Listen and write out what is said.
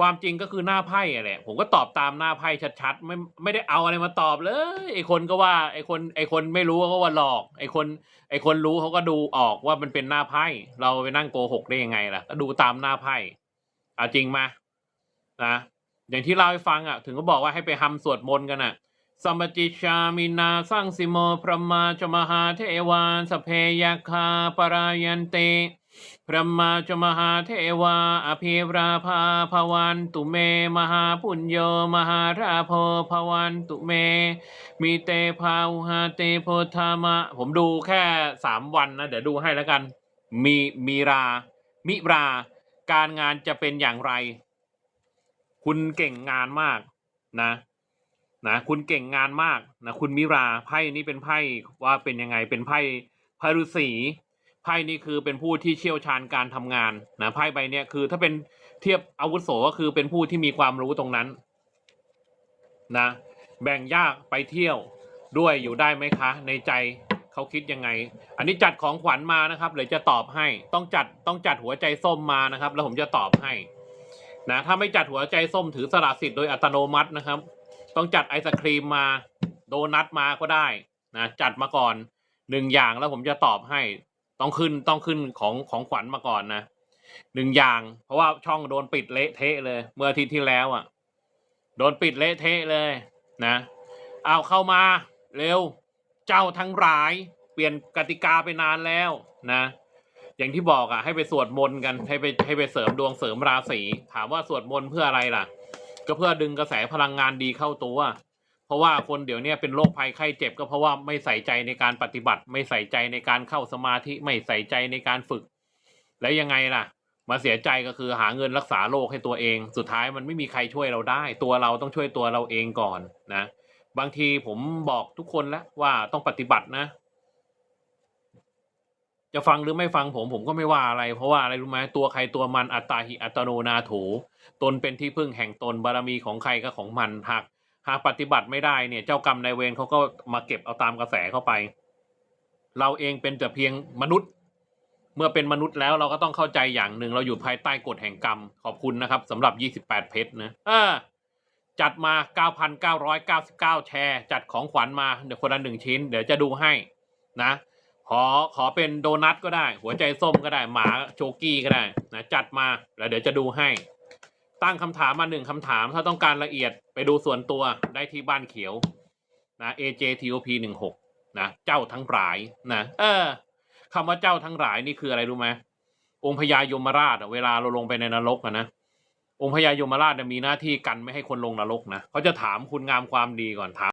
ความจริงก็คือหน้าไพ่อะแหละผมก็ตอบตามหน้าไพ่ชัดๆ ไม่ไม่ได้เอาอะไรมาตอบเลยไอคนก็ว่าไอคนไอคนไม่รู้ก็ว่าหลอก ไอคน ไอคนรู้เขาก็ดูออกว่ามันเป็นหน้าไพ่เราไปนั่งโกหกได้ยังไงล่ะก็ดูตามหน้าไพ่เอาจริงมานะอย่างที่เล่าให้ฟังอะ ถึงก็บอกว่าให้ไปทำสวดมนต์กันอะสัมปจิชามินาสร้างสิโมพระมาจมหาเทวานสเพยาคาปรายันเต พระมาจมหาเทวา อภิราภาภวันตุเม มหาปุญโยมหาราโพภวันตุเม มีเตภาหาเตโพธามะ ผมดูแค่สามวันนะ เดี๋ยวดูให้แล้วกัน มีมีรา มิรา การงานจะเป็นอย่างไร คุณเก่งงานมากนะนะคุณเก่งงานมากนะคุณมิราไพ่นี้เป็นไพ่ว่าเป็นยังไงเป็นไพ่ไพ่ฤาษี ไพ่นี้คือเป็นผู้ที่เชี่ยวชาญการทำงานนะไพ่ใบเนี้ยคือถ้าเป็นเทียบอาวุโสก็คือเป็นผู้ที่มีความรู้ตรงนั้นนะแบ่งยากไปเที่ยวด้วยอยู่ได้ไหมคะ ในใจเขาคิดยังไง อันนี้จัดของขวัญมานะครับเดี๋ยจะตอบให้ต้องจัดต้องจัดหัวใจส้มมานะครับ แล้วผมจะตอบให้นะถ้าไม่จัดหัวใจส้มถือสละสิทธิ์โดยอัตโนมัตินะครับ ต้องจัดไอศครีมมาโดนัทมาก็ได้นะจัดมาก่อนหนึ่งอย่างแล้วผมจะตอบให้ ต้องขึ้นต้องขึ้นของของขวัญมาก่อนนะหนึ่งอย่าง เพราะว่าช่องโดนปิดเละเทะเลย เมื่ออาทิตย์ที่แล้วอะ่ะ โดนปิดเละเทะเลยนะเอาเข้ามาเร็ว เจ้าทั้งหลาย เปลี่ยนกติกาไปนานแล้วนะอย่างที่บอกอะ่ะ ให้ไปสวดมนต์กันให้ไปให้ไปเสริมดวงเสริมราศีถามว่าสวดมนต์เพื่ออะไรล่ะ ก็เพื่อดึงกระแสพลังงานดีเข้าตัว เพราะว่าคนเดี๋ยวนี้เป็นโรคภัยไข้เจ็บก็เพราะว่าไม่ใส่ใจในการปฏิบัติ ไม่ใส่ใจในการเข้าสมาธิไม่ใส่ใจในการฝึก แล้วยังไงล่ะ มาเสียใจก็คือหาเงินรักษาโรคให้ตัวเอง สุดท้ายมันไม่มีใครช่วยเราได้ ตัวเราต้องช่วยตัวเราเองก่อนนะ บางทีผมบอกทุกคนแล้วว่าต้องปฏิบัตินะ จะฟังหรือไม่ฟังผมผมก็ไม่ว่าอะไร เพราะว่าอะไรรู้ไหมตัวใครตัวมันอัตตาหิอัตโนนาโถตนเป็นที่พึ่งแห่งตนบารมีของใครก็ของมันหาก หากปฏิบัติไม่ได้เนี่ยเจ้ากรรมนายเวรเขาก็มาเก็บเอาตามกระแสเข้าไป เราเองเป็นแต่เพียงมนุษย์ เมื่อเป็นมนุษย์แล้วเราก็ต้องเข้าใจอย่างหนึ่งเราอยู่ภายใต้กฎแห่งกรรม ขอบคุณนะครับสำหรับ 28 เพชรนะเออจัดมา 9,999 แชร์ จัดของขวัญมาเดี๋ยวคนละหนึ่งชิ้น เดี๋ยวจะดูให้นะขอขอเป็นโดนัทก็ได้ หัวใจส้มก็ได้ หมาโจกี้ก็ได้นะจัดมาแล้วเดี๋ยวจะดูให้ ตั้งคำถามมาหนึ่งคำถาม ถ้าต้องการละเอียดไปดูส่วนตัวได้ที่บ้านเขียวนะ AJTOP หนึ่งหกนะเจ้าทั้งหลายนะเออคำว่าเจ้าทั้งหลายนี่คืออะไรรู้ไหมองค์พญายมราชเวลาเราลงไปในนรกอะนะองค์พญายมราชมีหน้าที่กันไม่ให้คนลงนรกนะเขาจะถามคุณงามความดีก่อนถาม